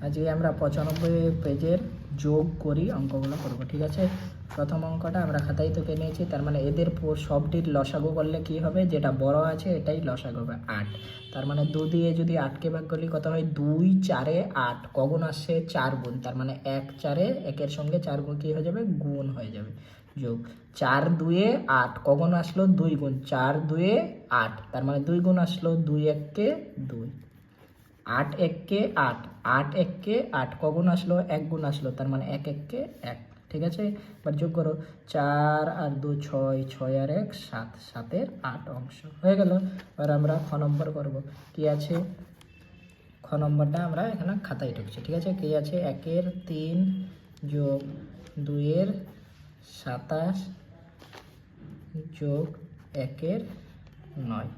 আজকে আমরা পঁচানব্বই পেজের যোগ করি অঙ্কগুলো করব, ঠিক আছে? প্রথম অঙ্কটা আমরা খাতায় থেকে নিয়েছি, তার মানে এদের সবটির লসাগু করলে কি হবে? যেটা বড় আছে এটাই লসাগু হবে আট। তার মানে দু দিয়ে যদি আটকে ভাগ করলে কত হয়? দুই চারে আট। কগুণ আসছে চার গুণ, তার মানে এক চারে একের সঙ্গে চার গুণ কী হয়ে যাবে? গুণ হয়ে যাবে। যোগ। চার দুয়ে আট কখন আসলো দুই গুণ, চার দুয়ে আট, তার মানে দুই গুণ আসলো দুই এককে দুই। আট এককে আট আট এককে আট কগুণ আসলো, এক গুণ আসলো, তার মানে এক এককে এক, ঠিক আছে? এবার যোগ করো, চার আর দু, ছয় ছয় আর এক, সাত, সাতের আট অংশ, হয়ে গেল। এবার আমরা খ নম্বর করব, কি আছে? খ নম্বরটা আমরা এখানে খাতায় ঢুকছি, ঠিক আছে? কি আছে? একের তিন যোগ দুইয়ের সাতাশ যোগ একের নয়।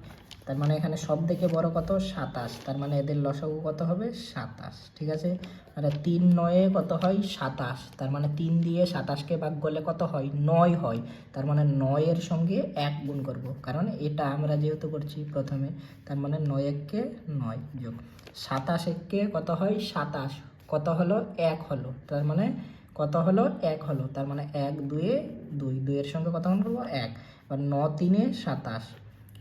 তার মানে এখানে সব থেকে বড় কত? সাতাশ। তার মানে এদের লসাগু কত হবে? সাতাশ, ঠিক আছে? মানে তিন নয়ে কত হয়? সাতাশ। তার মানে তিন দিয়ে সাতাশকে ভাগ করলে কত হয়? নয় হয়। তার মানে নয়ের সঙ্গে এক গুণ করব। কারণ এটা আমরা যেহেতু করছি প্রথমে, তার মানে নয় এককে নয় যোগ। সাতাশ এককে কত হয়? সাতাশ। কত হলো? এক হলো। তার মানে কত হলো? এক হলো। তার মানে এক দুয়ে দুই। দুইয়ের সঙ্গে কত গুণ করব? এক। এবার ন তিনে সাতাশ।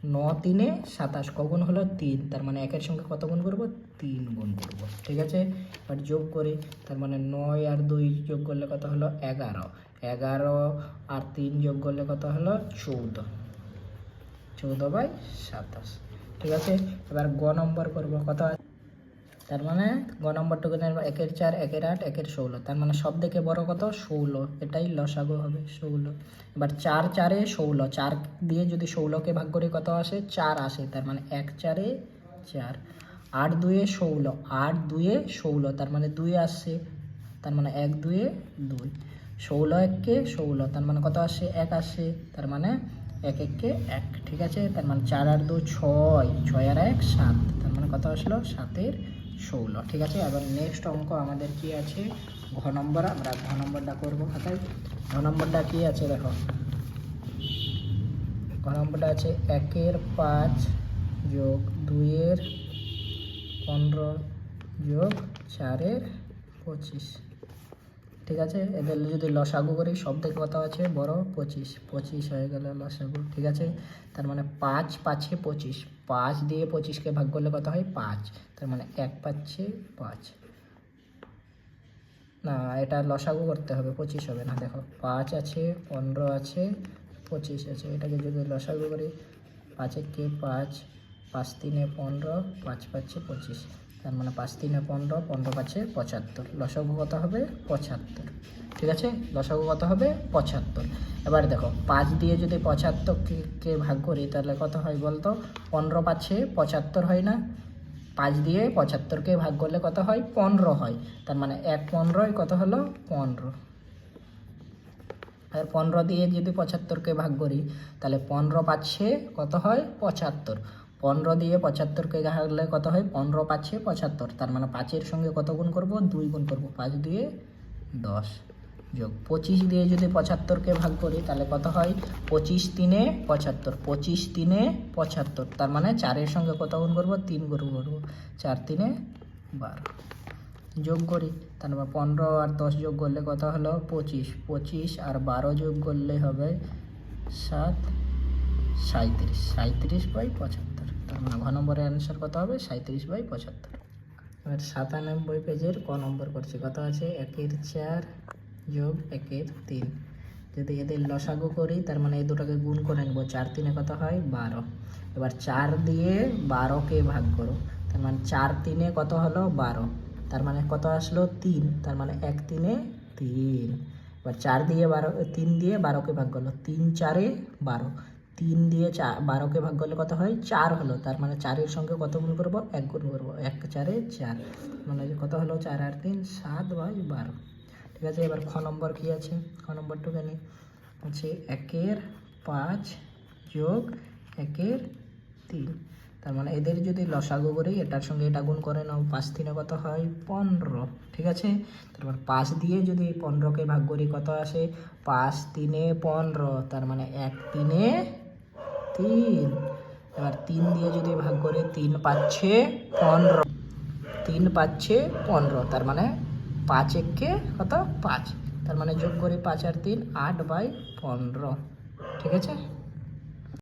ন তিনে সাতাশ কগুণ হলো তিন, তার মানে একের সঙ্গে কত গুণ করব? তিন গুণ করব, ঠিক আছে? এবার যোগ করি, তার মানে নয় আর দুই যোগ করলে কত হলো? এগারো এগারো আর তিন যোগ করলে কত হলো? চৌদ্দ চৌদ্দ বাই সাতাশ, ঠিক আছে? এবার গ নম্বর করব, কত? তার মানে গ নম্বরটুকু একের চার, একের আট, একের ষোলো। তার মানে সব থেকে বড় কত? ষোলো। এটাই লসাগু হবে, ষোলো। এবার চার চারে ষোলো। চার দিয়ে যদি ষোলোকে ভাগ করে কত আসে? চার আসে। তার মানে এক চারে চার। আট দুয়ে ষোলো। আট দুয়ে ষোলো। তার মানে দুই আসছে। তার মানে এক দুয়ে দুই। ষোলো এককে ষোলো। তার মানে কত আসে? এক আসে। তার মানে এক এককে এক। ঠিক আছে? তার মানে চার আর দু ছয়। ছয় আর এক, সাত। তার মানে কত আসলো? সাতের ষোলো, ঠিক আছে? এবার নেক্সট অঙ্ক আমাদের কি আছে? ঘ নম্বর, আমরা ঘ নম্বরটা করব খাতায়। ঘ নম্বরটা কি আছে দেখো? ঘ নম্বরটা আছে একের পাঁচ যোগ দুইয়ের পনেরো যোগ চারের পঁচিশ। ঠিক আছে? এদের যদি লসাগু করি সব থেকে কথা আছে? বড় পঁচিশ। পঁচিশ হয়ে গেল লসাগু, ঠিক আছে? তার মানে পাঁচ পাঁচে পঁচিশ। পাঁচ দিয়ে পঁচিশকে ভাগ করলে কত হয়? পাঁচ। তার মানে এক পাচ্ছে পাঁচ। না, এটা লসাগু করতে হবে, পঁচিশ হবে না। দেখো, পাঁচ আছে, পনেরো আছে, পঁচিশ আছে। এটাকে যদি লসাগু করি, পাঁচে কে পাঁচ? পাঁচ তিনে পনেরো, পাঁচ পাচ্ছে পঁচিশ। তার মানে পাঁচ তিনে পনেরো পনেরো পাচ্ছে পঁচাত্তর। লসাগু কত হবে? পঁচাত্তর। ঠিক আছে? লসাগু কত হবে? পঁচাত্তর। এবার দেখো, পাঁচ দিয়ে যদি পঁচাত্তরকে ভাগ করি, তাহলে কত হয় বলতো? পনেরো পাচ্ছে, পঁচাত্তর হয় না। পাঁচ দিয়ে পঁচাত্তরকে ভাগ করলে কত হয়? পনেরো হয়। তার মানে এক পনেরোয় কত হলো? পনেরো। আর পনেরো দিয়ে যদি পঁচাত্তরকে ভাগ করি, তাহলে পনেরো পাচ্ছে, কত হয়? পঁচাত্তর। পনেরো দিয়ে পঁচাত্তরকে ভাগলে কত হয়? পনেরো পাচ্ছে, পঁচাত্তর। তার মানে পাঁচের সঙ্গে কত গুণ করব? দুই গুণ করব। পাঁচ দিয়ে দশ। যোগ পঁচিশ দিয়ে যদি পঁচাত্তরকে ভাগ করি, তাহলে কত হয়? পঁচিশ তিনে পঁচাত্তর, পঁচিশ তিনে পঁচাত্তর, তার মানে চারের সঙ্গে কত গুণ করব? তিন গুণ করব। চার তিনে বারো। যোগ করি তার মানে পনেরো আর দশ যোগ করলে কত হলো? পঁচিশ। পঁচিশ আর বারো যোগ করলে হবে সাত সাঁত্রিশ সাঁত্রিশ বাই পঁচাত্তর। তার মানে ঘ নম্বরের অ্যান্সার কত হবে? সাঁত্রিশ বাই পঁচাত্তর। এবার সাতানব্বই পেজের ক নম্বর করছি। কত আছে? একের চার যোগ একের তিন। যদি এদের লসাগু করি, তার মানে এই দুটোকে গুণ করে নেব। চার তিনে কত হয়? বারো। এবার চার দিয়ে বারোকে ভাগ করো। তার মানে চার তিনে কত হলো? বারো। তার মানে কত আসলো? তিন। তার মানে এক তিনে তিন। এবার চার দিয়ে বারো, তিন দিয়ে বারোকে ভাগ করল। তিন চারে বারো। তিন দিয়ে চা, বারোকে ভাগ করলে কত হয়? চার হলো। তার মানে চারের সঙ্গে কত গুণ করব? এক গুণ করব। এক চারে চার। মানে কত হলো? চার আর তিন, সাত বাই বারো। ঠিক আছে, এবার খ নম্বর কী আছে? খ নম্বরটুকু নিই। হচ্ছে একের পাঁচ যোগ একের তিন। তার মানে এদের যদি লসাগু করি, এটার সঙ্গে এটা গুণ করে নাও, পাঁচ তিনে কত হয়? পনেরো। ঠিক আছে? তারপর পাঁচ দিয়ে যদি পনেরোকে ভাগ করি, কত আসে? পাঁচ তিনে পনেরো। তার মানে এক তিনে তিন। এবার তিন দিয়ে যদি ভাগ করি, তিন পাচ্ছে পনেরো। তিন পাচ্ছে পনেরো। তার মানে পাঁচ একে কত? পাঁচ। তার মানে যোগ করি পাঁচ আর তিন, আট বাই পনেরো। ঠিক আছে?